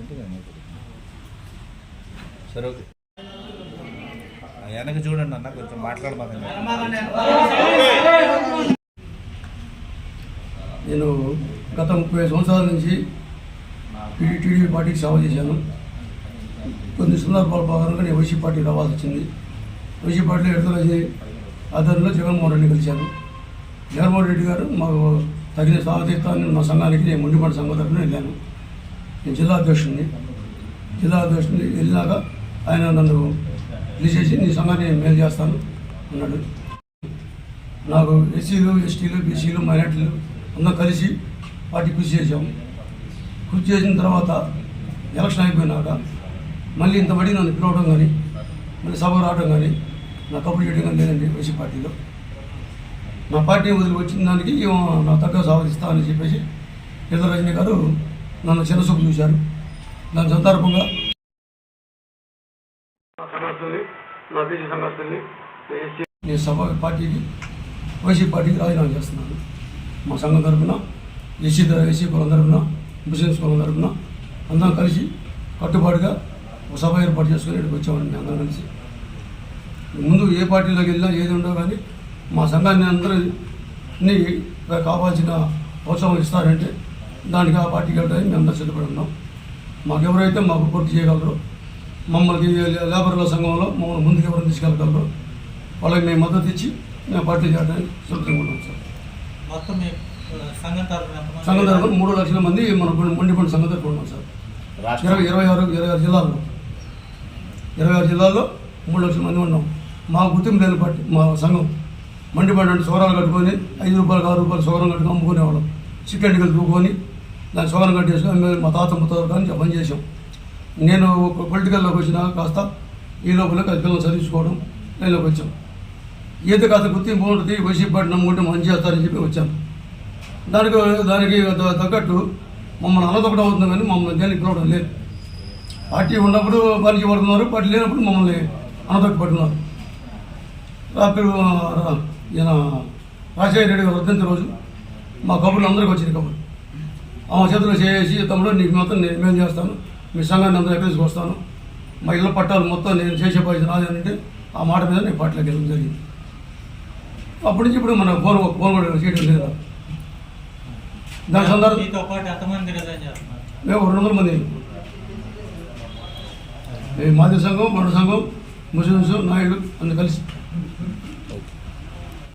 అంటే నేను సరే ఓకే. వెనక చూడండి అన్న కొంచెం మాట్లాడమాకండి నేను గత ముప్పై సంవత్సరాల నుంచి టీడీ టీడీపీ పార్టీకి సేవ చేశాను. కొన్ని సందర్భాల భాగంగా నేను వైసీపీ పార్టీ రావాల్సి వచ్చింది. వైసీపీ పార్టీలో ఎడతల ఆధ్వర్యంలో జగన్మోహన్ రెడ్డి కలిశాను. జగన్మోహన్ రెడ్డి గారు మాకు తగిన స్వాగతిస్తాన్ని మా సంఘానికి నేను ముండిపడి సంఘం తరఫున వెళ్ళాను. నేను జిల్లా అధ్యక్షుడిని. జిల్లా అధ్యక్షుడిని వెళ్ళినాక ఆయన నన్ను పిలిచేసి నీ సంఘాన్ని మేలు చేస్తాను అన్నాడు. నాకు ఎస్సీలు ఎస్టీలు బీసీలు మైనార్టీలు అందరం కలిసి పార్టీ కృషి చేశాము. కృషి చేసిన తర్వాత ఎలక్షన్ అయిపోయినాక మళ్ళీ ఇంతబడి నన్ను పిలవడం కానీ మళ్ళీ సభ రావడం కానీ నా కబుర్ చేయడం కానీ లేదండి వైసీ పార్టీలో. నా పార్టీ వదిలి వచ్చిన దానికి నా తగ్గ సాధిస్తా అని చెప్పేసి ఇద్దరు రజనీ గారు నన్ను చిన్నసూపు చూశారు. దాని సందర్భంగా నేను సభ పార్టీకి వైసీ పార్టీకి రాజీనామా చేస్తున్నాను. మా సంఘం తరఫున ఎస్సీ ఎస్సీ కులం తరఫున ముస్లిమ్స్ కులం తరఫున అందరం కలిసి కట్టుబాటుగా ఒక సభ ఏర్పాటు చేసుకుని ఇక్కడికి వచ్చామండి అందరం కలిసి. ముందు ఏ పార్టీలోకి వెళ్ళినా ఏది ఉండవు కానీ మా సంఘాన్ని అందరినీ కావాల్సిన ప్రోత్సాహం ఇస్తారంటే దానికి ఆ పార్టీకి వెళ్ళడానికి మేము అందరూ సిద్ధపడి ఉన్నాం. మాకు ఎవరైతే మాకు పూర్తి చేయగలరో మమ్మల్ని లేబర్ల సంఘంలో మమ్మల్ని ముందుకు ఎవరు తీసుకెళ్ళగలరో వాళ్ళకి మేము మద్దతు ఇచ్చి మేము పార్టీ చేయడానికి సిద్ధంగా ఉన్నాం సార్. మొత్తం సంఘం తరఫున మూడు లక్షల మంది మన మండిపండి సంఘం తరఫున ఉన్నాం సార్. ఇరవై ఇరవై ఆరు ఇరవై ఆరు జిల్లాల్లో ఇరవై ఆరు జిల్లాల్లో మూడు లక్షల మంది ఉన్నాం. మా గుర్తింపు లేని పార్టీ మా సంఘం మండిపండి అంటే సోరాలు కట్టుకొని ఐదు రూపాయలు ఆరు రూపాయలు సోరం కట్టుకొని అమ్ముకునేవాళ్ళం. చికెన్ టికెట్ దూకొని దాన్ని సోరం కట్టేసుకొని మేము మా తాత ముత్తాత కానీ జపం చేసాం నేను పొలిటికల్లోకి వచ్చిన కాస్త ఈ లోపల పిల్లలు చదివించుకోవడం లైన్లోకి వచ్చాం. ఈత కాస్త గుర్తింపు ఉంటుంది వైసీపట్నం ఉంటే మంచి చేస్తారని చెప్పి వచ్చాను దానికి దానికి తగ్గట్టు మమ్మల్ని అనదొకటి అవుతుంది కానీ మమ్మల్ని దేనికి పిలవడం లేదు. పార్టీ ఉన్నప్పుడు పనికి పడుతున్నారు పార్టీ లేనప్పుడు మమ్మల్ని అనదొక్కి పడుతున్నారు రాత్రి రా- ఈయన రాజశేఖర రెడ్డి గారు వద్దంత రోజు మా కబుర్లు అందరికీ వచ్చింది కబుర్లు. ఆమె చేతిలో చేసి తమ్ముడు నీకు మొత్తం నేను ఏం చేస్తాను మీ సంఘాన్ని అందరూ ఎక్కడికి వస్తాను. మా ఇళ్ళ పట్టాలు మొత్తం నేను చేసే నాది అని అంటే ఆ మాట మీద నేను పార్టీలోకి వెళ్ళడం జరిగింది. అప్పటి నుంచి ఇప్పుడు మన ఫోన్ ఫోన్ కూడా చేయడం లేదు? దాని సందర్భం మేము రెండు వందల మంది. మేము మాది సంఘం మన సంఘం ముస్లిమ్స్ నాయుడు అందరు కలిసి.